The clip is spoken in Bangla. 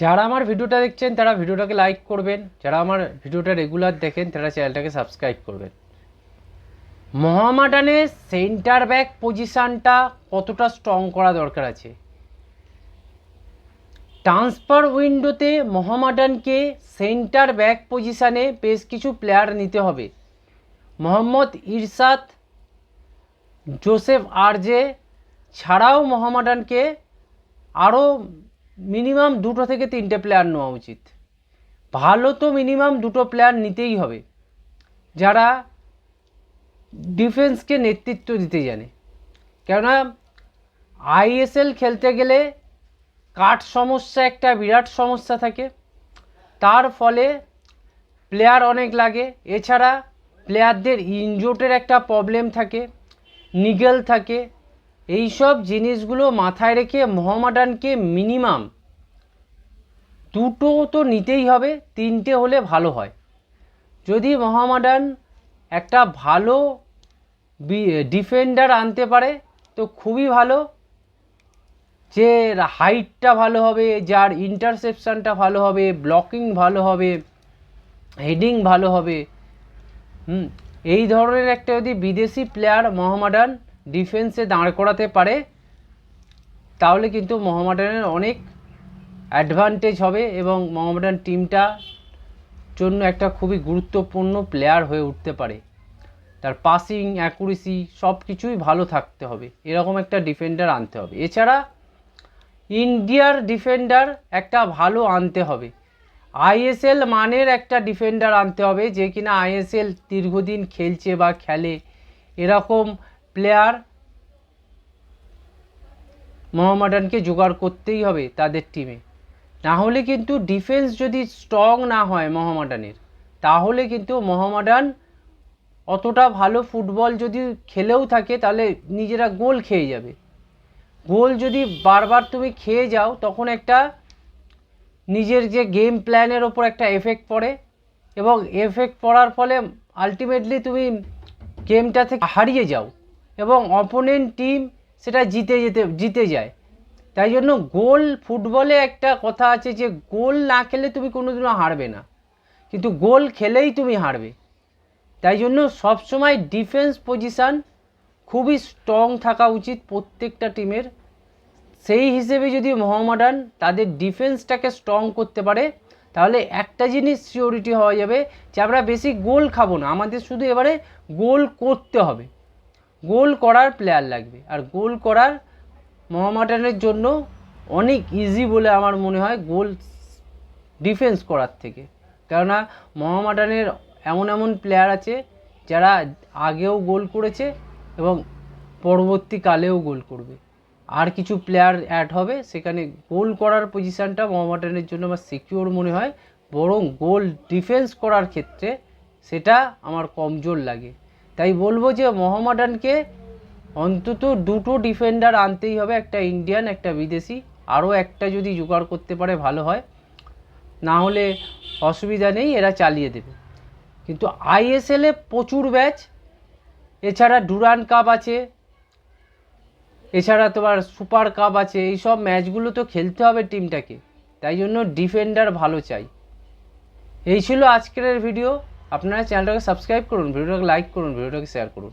যারা আমার ভিডিওটা দেখছেন, তারা ভিডিওটাকে লাইক করবেন। যারা আমার ভিডিওটা রেগুলার দেখেন, তারা চ্যানেলটাকে সাবস্ক্রাইব করবেন। মোহামেডানের সেন্টার ব্যাক পজিশানটা কতটা স্ট্রং করা দরকার আছে? ট্রান্সফার উইন্ডোতে মোহামেডানকে সেন্টার ব্যাক পজিশানে বেশ কিছু প্লেয়ার নিতে হবে। মোহাম্মদ ইরশাদ, জোসেফ আরজে ছাড়াও মোহামেডানকে আরও মিনিমাম দুটো থেকে তিনটে প্লেয়ার নেওয়া উচিত। ভালো তো মিনিমাম দুটো প্লেয়ার নিতেই হবে। যারা ডিফেন্সকে নেতৃত্ব দিতে জানে। কেননা আইএসএল খেলতে গেলে কাঠ সমস্যা একটা, বিরাট সমস্যা থাকে। তার ফলে প্লেয়ার অনেক লাগে। এছাড়া প্লেয়ারদের ইনজোটের একটা প্রবলেম থাকে নিগেল থাকে। এইসব জিনিসগুলো মাথায় রেখে মোহামেডানকে মিনিমাম দুটো তো নিতেই হবে, তিনটে হলে ভালো হয়। যদি মোহামেডান একটা ভালো ডিফেন্ডার আনতে পারে, তো খুবই ভালো। যে হাইটটা ভালো হবে, যার ইন্টারসেপশানটা ভালো হবে, ব্লকিং ভালো হবে, হেডিং ভালো হবে, হুম, এই ধরনের একটা যদি বিদেশি প্লেয়ার মোহামেডান ডিফেন্সে দাঁড় করাতে পারে, তাহলে কিন্তু মোহামেডানের অনেক অ্যাডভান্টেজ হবে এবং মোহামেডান টিমটা জন্য একটা খুবই গুরুত্বপূর্ণ প্লেয়ার হয়ে উঠতে পারে। তার পাসিং অ্যাকুরেসি সব কিছুই ভালো থাকতে হবে, এরকম একটা ডিফেন্ডার আনতে হবে। এছাড়া ইন্ডিয়ার ডিফেন্ডার একটা ভালো আনতে হবে। আইএসএল মানের একটা ডিফেন্ডার আনতে হবে যে কিনা আইএসএল দীর্ঘদিন খেলছে বা খেলে, এরকম প্লেয়ার মোহামেডানকে জোগাড় করতেই হবে তাদের টিমে না হলে কিন্তু ডিফেন্স যদি স্ট্রং না হয় মোহামেডানের তাহলে কিন্তু মোহামেডান অতটা ভালো ফুটবল যদি খেলেও থাকে, তাহলে নিজেরা গোল খেয়ে যাবে। গোল যদি বারবার তুমি খেয়ে যাও, তখন একটা নিজের যে গেম প্ল্যানের ওপর একটা এফেক্ট পড়ে এবং এফেক্ট পড়ার ফলে আলটিমেটলি তুমি গেমটা থেকে হারিয়ে যাও। এবং অপোনেন্ট টিম সেটা জিতে যেতে, জিতে যায়। তাই জন্য গোল ফুটবলে একটা কথা আছে যে গোল না খেলে তুমি কোনোদিনও হারবে না। কিন্তু গোল খেলেই তুমি হারবে। তাই জন্য সবসময় ডিফেন্স পজিশান খুবই স্ট্রং থাকা উচিত প্রত্যেকটা টিমের সেই হিসেবে যদি মোহামেডান তাদের ডিফেন্সটাকে স্ট্রং করতে পারে, তাহলে একটা জিনিস সিওরিটি হওয়া যাবে যে, আমরা বেশি গোল খাব না। আমাদের শুধু এবারে গোল করতে হবে। গোল করার প্লেয়ার লাগবে। আর গোল করার মোহামেডানের জন্য অনেক ইজি বলে আমার মনে হয় গোল ডিফেন্স করার থেকে। কেননা মোহামেডানের এমন এমন প্লেয়ার আছে যারা আগেও গোল করেছে এবং পরবর্তীকালেও গোল করবে। আর কিছু প্লেয়ার অ্যাড হবে, সেখানে গোল করার পজিশানটা মোহামেডানের জন্য আমার সিকিওর মনে হয়। বরং গোল ডিফেন্স করার ক্ষেত্রে সেটা আমার কমজোর লাগে। তাই বলব যে মোহামেডানকে অন্তত দুটো ডিফেন্ডার আনতেই হবে, একটা ইন্ডিয়ান একটা বিদেশি। আরও একটা যদি জোগাড় করতে পারে, ভালো হয়। না হলে অসুবিধা নেই, এরা চালিয়ে দেবে। কিন্তু আইএসএলে প্রচুর ব্যাচ। এছাড়া ডুরান কাপ আছে। এছাড়া তোমার সুপার কাপ আছে। এই সব ম্যাচগুলো তো খেলতে হবে টিমটাকে তাই জন্য ডিফেন্ডার ভালো চাই। এই ছিল আজকের ভিডিও আপনারা চ্যানেলটাকে সাবস্ক্রাইব করুন ভিডিওটাকে লাইক করুন ভিডিওটাকে শেয়ার করুন।